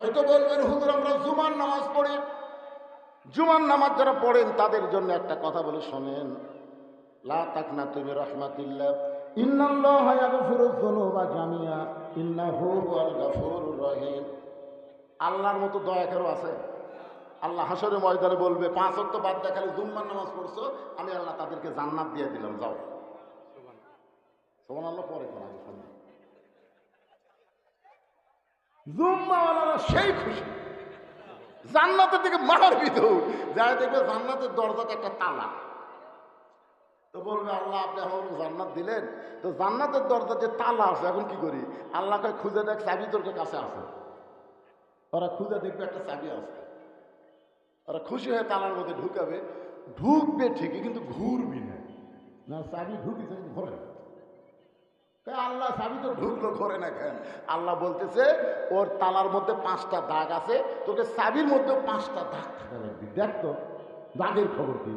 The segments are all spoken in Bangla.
হয়তো বলবেন, হুজুর আমরা জুমার নামাজ পড়ি। জুমার নামাজ যারা পড়েন, তাদের জন্য একটা কথা বলে শোনেন। লা তাকনা তুমি রহমাতিল্লাহ ইন্নাল্লাহ যুনুবা জামিয়া ইন্নাহু হুয়াল গাফুরুর রহিম। আল্লাহর মতো দয়া কেউ আছে? আল্লাহ হাসরে ময়দানে বলবে, পাঁচ অক্ট বাদ দেখালে জুম্মার নামাজ পড়ছো, আমি আল্লাহ তাদেরকে জান্নাত দিয়ে দিলাম, যাও। সোমান আল্লাহ পরে কোন আগে জুম্মাওয়ালারা সেই খুশি। জান্নাতের দিকে মারার ভিতর যারা দেখবে জান্নাতের দরজাতে একটা তালা। তো বলবে, আল্লাহ, আপনি আমাকে জান্নাত দিলেন। তো জান্নাতের দরজা যে তালা আছে, এখন কি করি? আল্লাহকে খুঁজে দেখ, চাবি তোর কাছে আছে। ওরা খুঁজে দেখবে একটা চাবি আছে। ওরা খুশি হয়ে তালার মধ্যে ঢুকাবে। ঢুকবে ঠিকই, কিন্তু ঘুরবি না। না, চাবি ঢুকিছে ঘরে আল্লাহ চাবি তো ঢুকলো ঘরে না কেন? আল্লাহ বলতেছে ওর তালার মধ্যে পাঁচটা দাগ আছে তোকে চাবির মধ্যে পাঁচটা দাগ। থাকা লাগবে দেখ তো দাগের খবর কি?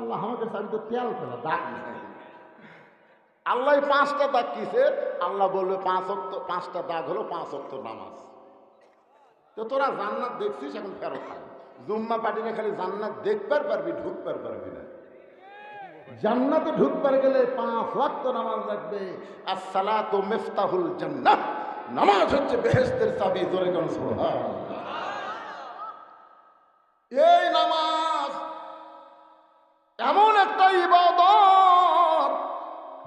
আল্লাহ আমাকে চাবি তো তেল ফেলা দাগ নাই। আল্লাহ পাঁচটা দাগ কিসে? আল্লাহ বলবে পাঁচ অক্ত পাঁচটা দাগ হলো পাঁচ অক্ত নামাজ। তো তোরা জান্নাত দেখছিস এখন ফেরত জুম্মা পাটিনে খালি জান্নাত দেখবার পারবি ঢুকবার পারবি না। জান্নাতে ঢুকবার গেলে পাঁচ ওয়াক্ত নামাজ লাগবে। আর সালাত ও মেফতাহুল জান্নাত নামাজ হচ্ছে বেহেস্তের চাবি, জোরে কোন এই নামাজ এমন একটা ইবাদত।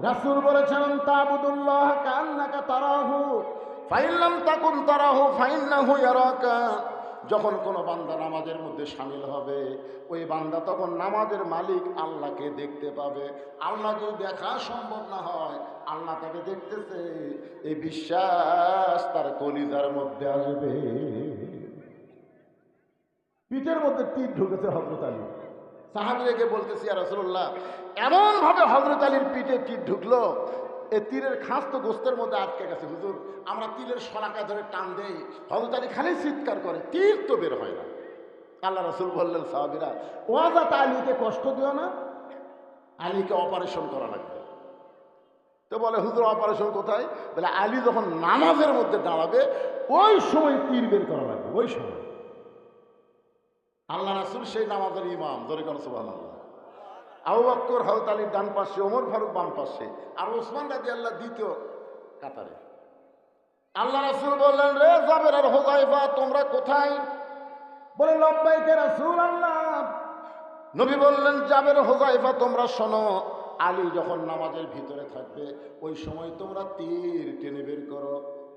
রাসূল বলেছেন, তাবুদুল্লাহ কান্নাকা তারাহু ফাইল্লাম তাকুন তারাহু, ফাইন্নাহু ইয়ারাকা। যখন কোনো বান্দা নামাজের মধ্যে সামিল হবে, ওই বান্দা তখন নামাজের মালিক আল্লাহকে দেখতে পাবে। আল্লাহ যদি দেখা সম্ভব না হয়, আল্লাহ তাকে দেখতেছে, এই বিশ্বাস তার কলিজার মধ্যে আসবে। পিঠের মধ্যে তীর ঢুকেছে হজরত আলী। সাহাবিরেকে বলতেছি আর রসুল্লাহ এমন ভাবে হজরত আলীর পিঠে তীর ঢুকলো এ তীরের খাস তো গোস্তের মধ্যে আটকে গেছে, হুজুর। আমরা তীরের সরাকা ধরে টান দেই। হজরত আলী খালি চিৎকার করে, তীর তো বের হয় না। আল্লাহ রসুল বললেন, সাহাবিরা ওয়াজাত আলীকে কষ্ট দিও না, আলীকে অপারেশন করা লাগবে। তো বলে, হুজুর, অপারেশন কোথায়? বলে, আলী যখন নামাজের মধ্যে দাঁড়াবে, ওই সময় তীর বের করা লাগবে, ওই সময়। আল্লাহ রাসুল সেই নামাজের ইমাম, ধরে কেন সুবাহ আবু বক্কর হজরত আলীর ডান পাশে, ওমর ফারুক বাম পাশে, আর ওসমান রাজি আল্লাহ দ্বিতীয় কাতারে। আল্লাহ রাসুল বললেন, রে যাবের আর হোজাইফা তোমরা কোথায়? বলে, লব্বাইকে রাসুল আল্লাহ নবী বললেন যাবের হোজাইফা তোমরা শোনো, আলী যখন নামাজের ভিতরে থাকবে, ওই সময় তোমরা তীর টেনে বের করো।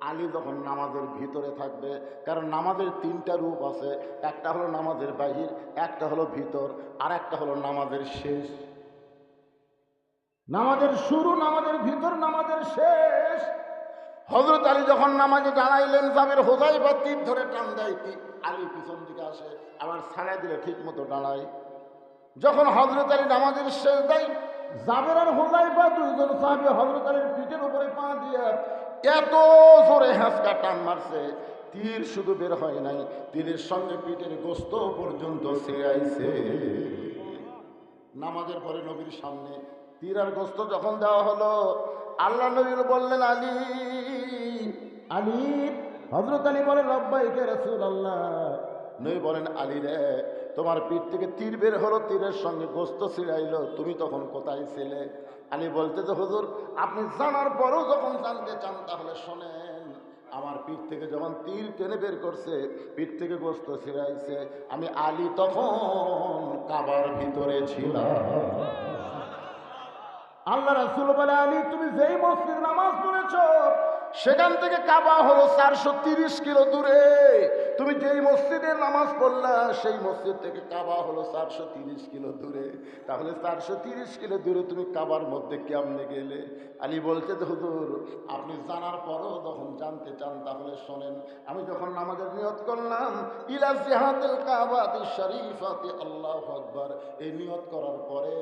আলী যখন নামাজের ভিতরে থাকবে, কারণ নামাজের তিনটা রূপ আছে, একটা হলো নামাজের বাহির, একটা হলো ভিতর, আর একটা হলো নামাজের শেষ। নামাজের শুরু, নামাজের ভিতর, নামাজের শেষ। হজরত আলী যখন নামাজে দাঁড়াইলেন, জাবের হোজাই বা তীর ধরে টান দেয় আলী পিছন দিকে আসে, আবার ছাড়া দিলে ঠিক মতো দাঁড়ায়। যখন হজরত আলী নামাজের শেষ দেয় জাবের আর হোজাই বা দুইজন সাহাবি হজরত আলীর পিঠের উপরে পা দিয়ে এত জোরে হাঁসকা টান মারছে। তীর শুধু বের হয় নাই, তীরের সঙ্গে পিঠের গোস্ত পর্যন্ত ছেড়াইছে। নামাজের পরে নবীর সামনে তীর আর গোস্ত যখন দেওয়া হলো, আল্লাহ নবীর বললেন, আলী আলী। হজরত আলী বলেন রব্বাইকে রসুল আল্লাহ নবী বলেন, আলী রে, তোমার পিঠ থেকে তীর বের হলো, তীরের সঙ্গে গোস্ত ছিড়াইলো, তুমি তখন কোথায় ছিলে? আলী বলতে, যে হুজুর, আপনি জানার পরও যখন জানতে চান, তাহলে শোনেন, আমার পিঠ থেকে যখন তীর টেনে বের করছে, পিঠ থেকে গোস্ত ছিড়াইছে, আমি আলী তখন কাবার ভিতরে ছিলাম। আল্লাহ রাসুল বলে, আলী, তুমি যেই মসজিদ নামাজ পড়েছ সেখান থেকে কাবা হলো চারশো তিরিশ কিলো দূরে। তুমি যেই মসজিদে নামাজ পড়লা, সেই মসজিদ থেকে কাবা হলো চারশো তিরিশ কিলো দূরে। তাহলে চারশো তিরিশ কিলো দূরে তুমি কাবার মধ্যে কেমনে গেলে? আলী বলছে, হুজুর, আপনি জানার পরও যখন জানতে চান, তাহলে শোনেন। আমি যখন নামাজের নিয়ত করলাম, ইলা জিহাদুল কাবাতি শরীফাতি, আল্লাহ আকবার। এই নিয়ত করার পরে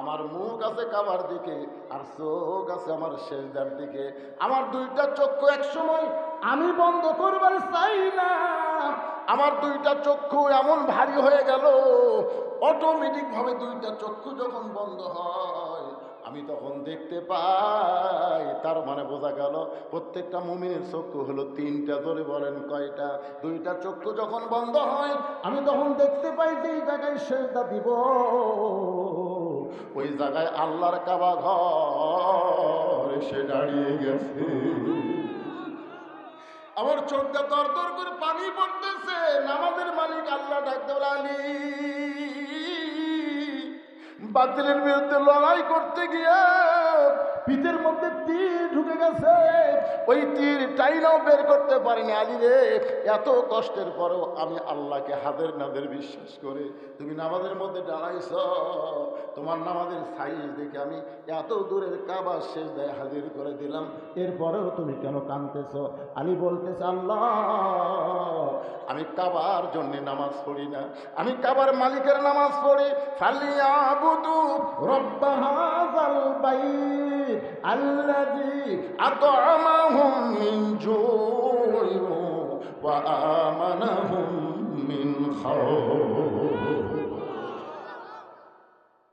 আমার মুখ আছে কাবার দিকে, আর চোখ আছে আমার শেষদার দিকে। আমার দুইটা চক্ষু এক সময় আমি বন্ধ করবার চাই না। আমার দুইটা চক্ষু এমন ভারী হয়ে গেল অটোমেটিক ভাবে দুইটা চক্ষু যখন বন্ধ হয়, আমি তখন দেখতে পাই, তার মানে বোঝা গেল প্রত্যেকটা মুমিনের চক্ষু হলো তিনটা ধরে বলেন কয়টা? দুইটা চক্ষু যখন বন্ধ হয়, আমি তখন দেখতে পাই যে এই জায়গায় সেজদা দিব ওই জায়গায় আল্লাহর কাবা ঘর এসে দাঁড়িয়ে গেছে। আমার চোখটা দর দর করে পানি পড়তেছে নামাজের মালিক আল্লাহ ডাকতে বলে, আলী। বাতিলের বিরুদ্ধে লড়াই করতে গিয়ে পিঠের মধ্যে তীর ঢুকে গেছে। ওই তীর টাইনাও বের করতে পারিনি, আলী রে। এত কষ্টের পরেও আমি আল্লাহকে হাতের নাদের বিশ্বাস করে। তুমি নামাজের মধ্যে দাঁড়াইছ, তোমার নামাজের সাইজ দেখে আমি এত দূরের কাবা শেষ দেয় হাজির করে দিলাম। এরপরেও তুমি কেন কাঁদতেছ? আলী বলতেছে, আল্লাহ, আমি কাবার জন্য নামাজ পড়ি না। আমি কাবার মালিকের নামাজ পড়ি। ফালিয়াবুদু রব্ব হাযাল বাইত। মিন মিন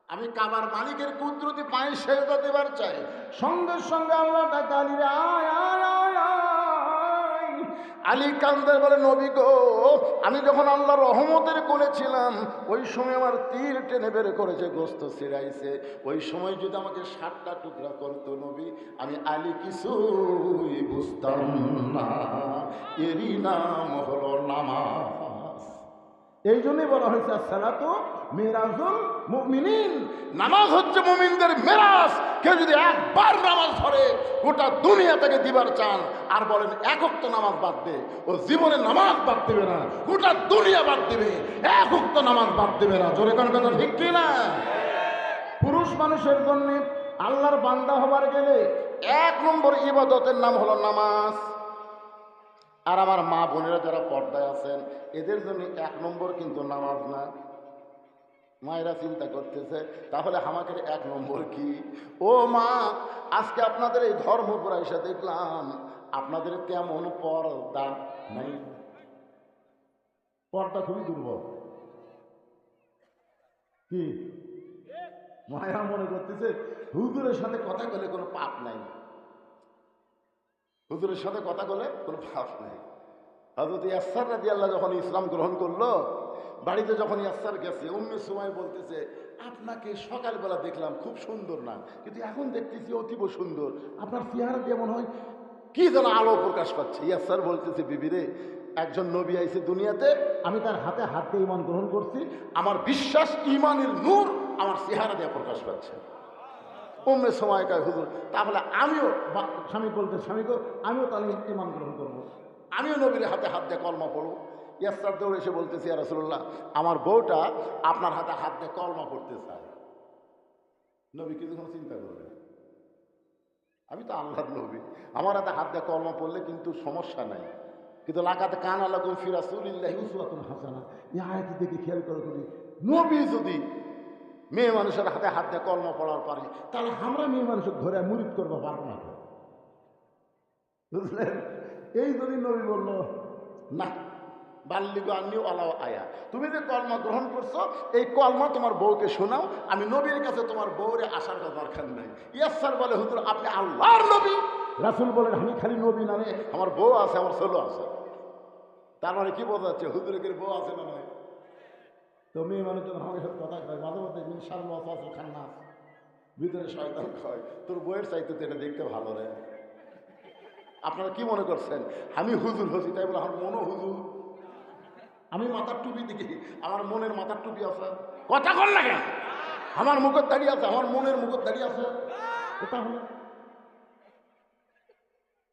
আমি কাবার মালিকের কুদরতি পায়ে সেজদা দেবার চাই সঙ্গে সঙ্গে আল্লাহ ডাকা আলী রে, আয় আয় আয় আয় আলী কান্দার বলে, নবী গো, আমি যখন আল্লাহ রহমতের কোলে ছিলাম, ওই সময় আমার তীর টেনে বের করেছে, গোস্ত ছিড়াইছে। ওই সময় যদি আমাকে সাতটা টুকরা করতো নবী, আমি আলী কিছুই বুঝতাম না। এরই নাম হলো নামাজ। এই জন্যই বলা হয়েছে সালাতু মেরাজুল মুমিনিন। নামাজ হচ্ছে মুমিনদের মেরাজ। কেউ যদি একবার নামাজ ধরে, গোটা দুনিয়া থেকে দিবার চান, আর বলেন একক তো নামাজ বাদ দে, ও জীবনে নামাজ বাদ দেবে না, গোটা দুনিয়া বাদ দেবে একক তো নামাজ বাদ দেবে না। জোরে কোন কথা ঠিক কি না পুরুষ মানুষের জন্য আল্লাহর বান্দা হবার গেলে এক নম্বর ইবাদতের নাম হলো নামাজ। আর আমার মা বোনেরা যারা পর্দায় আছেন, এদের জন্য এক নম্বর কিন্তু নামাজ না। মায়েরা চিন্তা করতেছে, তাহলে আমাদের এক নম্বর কি? ও মা, আজকে আপনাদের এই ধর্মপুরা এসে দেখলাম, আপনাদের কেমন পর্দা নাই। পর্দা খুবই দুর্বল। কি? মায়েরা মনে করতেছে, হুজুরের সাথে কথা বলে কোনো পাপ নাই। হুজুরের সাথে কথা বলে কোনো ভাব নেই। হজরত ইয়াসার রাজি আল্লাহ যখন ইসলাম গ্রহণ করল, বাড়িতে যখন ইয়াসার গেছে অন্য সময় বলতেছে, আপনাকে সকালবেলা দেখলাম, খুব সুন্দর না। কিন্তু এখন দেখতেছি অতীব সুন্দর। আপনার চেহারা যেমন হয় কি যেন আলো প্রকাশ পাচ্ছে। ইয়াসার বলতেছে বিবিরে একজন নবী আইছে দুনিয়াতে, আমি তার হাতে হাত দিয়ে ইমান গ্রহণ করছি। আমার বিশ্বাস ইমানের নূর আমার চেহারা দিয়ে প্রকাশ পাচ্ছে। অন্য সময় কয় হুজুর। তাহলে আমিও স্বামী বলতে স্বামীকে আমিও তাহলে ইমান গ্রহণ করব। আমিও নবীর হাতে হাত দিয়ে কলমা পড়ব। ইয়াসার দৌড়ে এসে বলতেছি রসুল্লাহ আমার বউটা আপনার হাতে হাত দিয়ে কলমা পড়তে চায়। নবী কিছুক্ষণ চিন্তা করবে? আমি তো আল্লাহর নবী। আমার হাতে হাত দিয়ে কলমা পড়লে কিন্তু সমস্যা নাই। কিন্তু লাগাতে কান আলাকুম ফিরাসুলিল্লাহ উসওয়াতুন হাসানা আয়াত দেখে খেয়াল করে করি নবী যদি মেয়ে মানুষের হাতে হাত দিয়ে কলমা পড়ার পারে, তাহলে আমরা মেয়ে মানুষের ধরে মুরিদ করব, পারব না বুঝলেন? এই যদি নবী বলল, না বাল্লিগ আনিও আলাও আয়া। তুমি যে কলমা গ্রহণ করছ, এই কলমা তোমার বউকে শোনাও, আমি নবীর কাছে তোমার বউরে আসার কথা দরকার নাই। ইয়াসার বলে, হুজুর, আপনি আল্লাহর নবী। রাসুল বলেন, আমি খালি নবী না রে, আমার বউ আছে, আমার ছেলে আছে। তার মানে কি বোঝা যাচ্ছে, হুজুরের বউ আছে না নয় তো মেয়ে মানুষ যখন আমাকে সাথে কথা কয়, মাঝে মধ্যে মিনসার মতো আছে, খান্না ভিতরে শয়তান খায় তোর বইয়ের চাইতে তো এটা দেখতে ভালো রে। আপনারা কি মনে করছেন? আমি হুজুর হচ্ছি তাই বলে আমার মনও হুজুর। আমি মাথার টুপি দেখি, আমার মনের মাথার টুপি আছে। কথা কর না কেন? আমার মুখের দাঁড়িয়ে আছে, আমার মনের মুখের দাঁড়িয়ে আছে। এটা হলো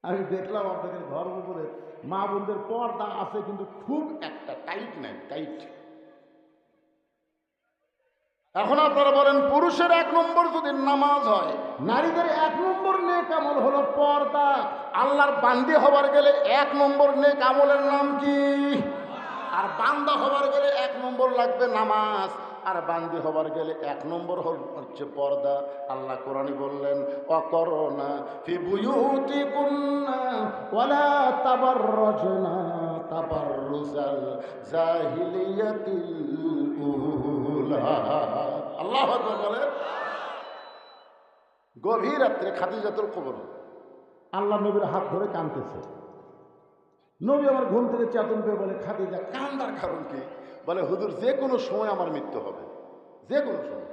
আমি দেখলাম আপনাদের ধর্ম উপরে মা বোনদের পর্দা আছে, কিন্তু খুব একটা টাইট নাই, টাইট। এখন আপনারা বলেন, পুরুষের এক নম্বর যদি নামাজ হয়, নারীদের এক নম্বর নেক আমল হলো পর্দা। আল্লাহর বান্দি হবার গেলে এক নম্বর নেক আমলের নাম কি? আর বান্দা হবার গেলে এক নম্বর লাগবে নামাজ। আর বান্দি হবার গেলে এক নম্বর হচ্ছে পর্দা। আল্লাহ কোরআনে বললেন, অকরনা ফি কুন্না ওয়ালা তাবাররজনা। উলা। আল্লাহ বলেন, গভীর রাত্রে খাদিজাতুল কবর। আল্লাহ নবীর হাত ধরে কাঁদতেছে। নবী আমার ঘুম থেকে চেতন পেয়ে বলে, খাদিজা, কান্দার কারণ কি? বলে, হুজুর, যে কোনো সময় আমার মৃত্যু হবে। যে কোনো সময়।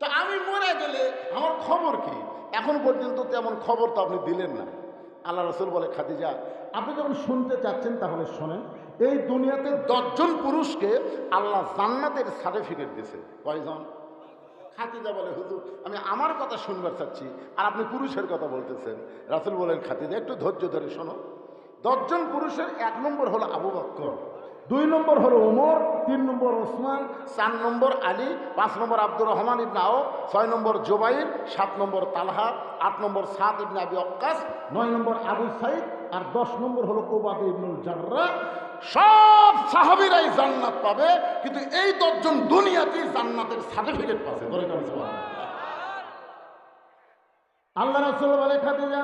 তা আমি মরে গেলে আমার খবর কি? এখন পর্যন্ত তেমন খবর তো আপনি দিলেন না। আল্লাহ রসুল বলে, খাদিজা, আপনি যখন শুনতে চাচ্ছেন তাহলে শোনেন। এই দুনিয়াতে দশজন পুরুষকে আল্লাহ জান্নাতের সার্টিফিকেট দিয়েছে। কয়জন? খাতিজা বলে, হুজুর, আমি আমার কথা শুনবার চাচ্ছি, আর আপনি পুরুষের কথা বলতেছেন। রাসুল বলেন, খাতিজা, একটু ধৈর্য ধরে শোনো। দশজন পুরুষের এক নম্বর হলো আবু বক্কর, দুই নম্বর হলো ওমর তিন নম্বর ওসমান চার নম্বর আলী, পাঁচ নম্বর আব্দুর রহমান ইবনে আও ছয় নম্বর জোবাইর, সাত নম্বর তালহা, আট নম্বর সাত ইবনে আবি অক্কাস নয় নম্বর আবু সাইদ, আর দশ নম্বর হলো কোবাদ ইবনুল জাররা। সব সাহাবিরাই জান্নাত পাবে, কিন্তু এই দশজন দুনিয়াতেই জান্নাতের সার্টিফিকেট পাবে আল্লাহ রাসূল বলে, খাদিজা